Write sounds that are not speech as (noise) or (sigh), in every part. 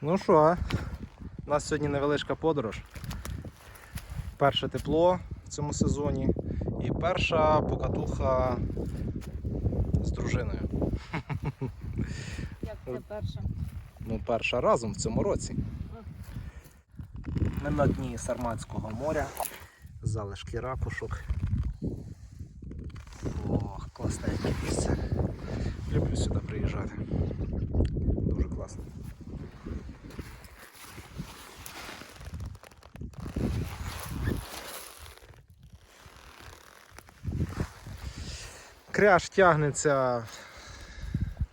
Ну що, у нас сьогодні невеличка подорож. Перше тепло в цьому сезоні і перша покатуха з дружиною. Як це перше? Ну, перша разом в цьому році. Ми на дні Сарматського моря, залишки ракушок. Ох, класне яке місце. Люблю сюди приїжджати. Дуже класно. Кряж тягнеться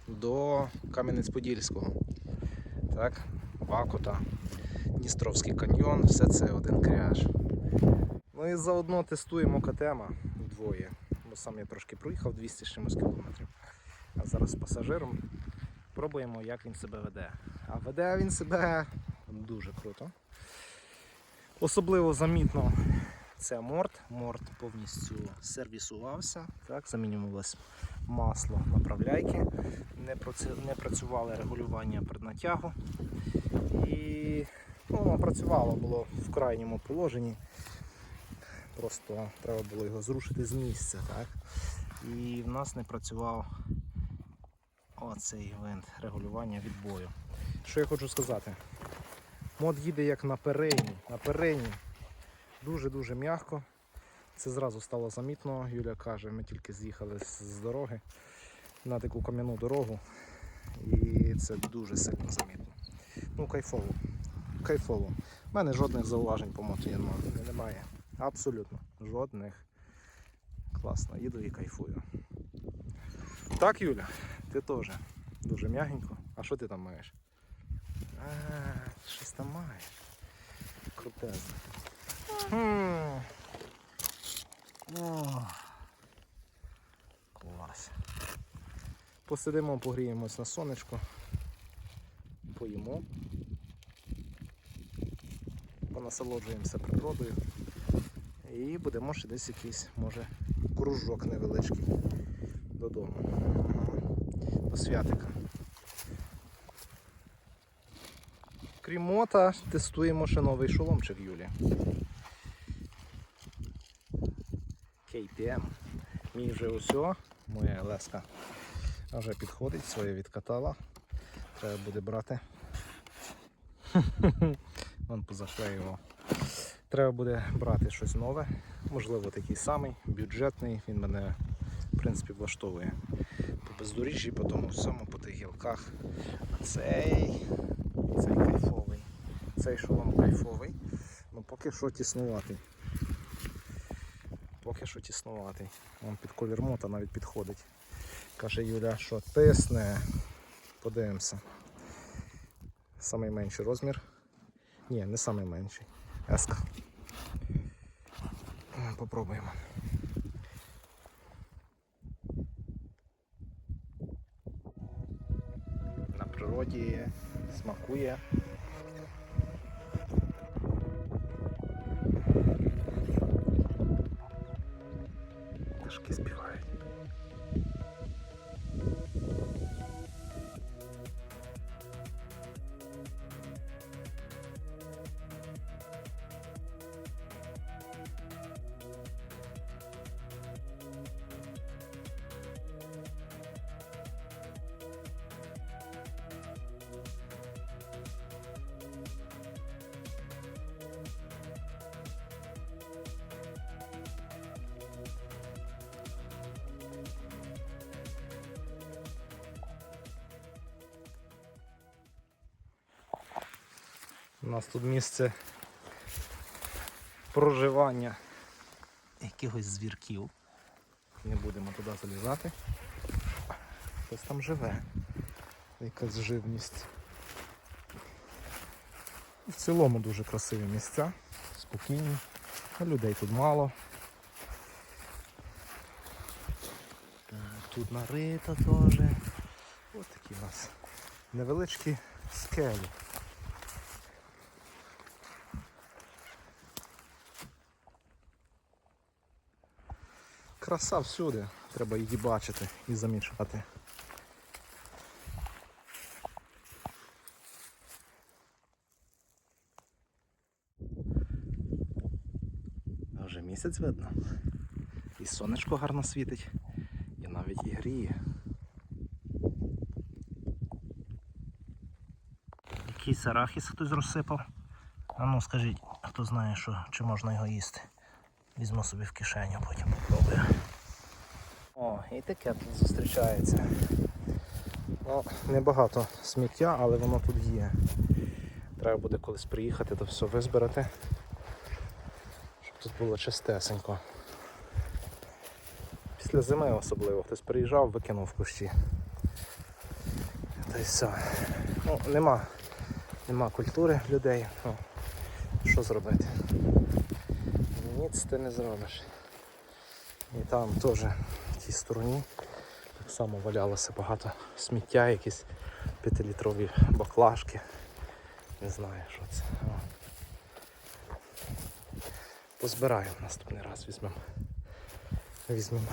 до Кам'янець-Подільського. Так, Бакута, Дністровський каньйон, все це один кряж. Ну і заодно тестуємо катема вдвоє. Бо сам я трошки проїхав 200 чимось кілометрів. А зараз з пасажиром пробуємо, як він себе веде. А веде він себе дуже круто. Особливо замітно це морт. Морт повністю сервісувався, так, замінювалось масло направляйки, не, не працювало регулювання преднатягу. І ну, воно працювало було в крайньому положенні. Просто треба було його зрушити з місця. Так? І в нас не працював оцей винт регулювання відбою. Що я хочу сказати? Мод їде як на перейні. На перейні дуже-дуже м'яко. Це зразу стало замітно. Юля каже, ми тільки з'їхали з дороги на таку кам'яну дорогу. І це дуже сильно замітно. Ну, кайфово. Кайфово. У мене жодних зауважень по мотоєну немає. Абсолютно. Жодних. Класно, їду і кайфую. Так, Юля, ти теж. Дуже м'ягенько. А що ти там маєш? А, щось там маєш. Крутезно. Клас. Посидимо, погріємось на сонечку, поїмо, понасолоджуємося природою і будемо ще десь якийсь, може, кружок невеличкий додому. Святика. Крім мота, тестуємо ще новий шоломчик Юлі. KTM. Мій вже усе, моя леска вже підходить, своє відкатала. Треба буде брати. (laughs) Вон позашле його. Треба буде брати щось нове, можливо такий самий, бюджетний, він мене в принципі влаштовує. Бездоріжжі, по тому всьому, по тих гілках. А цей, цей кайфовий. Цей шолом кайфовий. Ну поки що тіснуватий. Поки що тіснуватий. Вон під колір мота навіть підходить. Каже Юля, що тисне. Подивимося. Самий менший розмір. Ні, не самий менший. Еска. Попробуємо. Smakuje У нас тут місце проживання якихось звірків. Не будемо туди залізати. Хтось там живе. Якась живність. В цілому дуже красиві місця, спокійні. А Людей тут мало. Так, Тут нарита теж. Ось такі у нас невеличкі скелі. краса всюди, треба її бачити і замічати. А вже місяць видно. І сонечко гарно світить, і навіть і гріє. Якийсь арахіс хтось розсипав. А ну скажіть, хто знає, що, чи можна його їсти. Візьму собі в кишеню, потім попробую. О, і таке тут зустрічається. Ну, небагато сміття, але воно тут є. Треба буде колись приїхати, то все визбирати. Щоб тут було чистесенько. Після зими особливо. Хтось приїжджав, викинув кущі. Та й все. Ну, нема, нема культури людей. Ну, що зробити? Ніц ти не зробиш. І там теж в тій стороні так само валялося багато сміття, якісь п'ятилітрові баклажки. Не знаю, що це. О. Позбираю наступний раз візьмемо. Візьмемо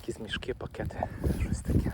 якісь мішки, пакети, щось таке.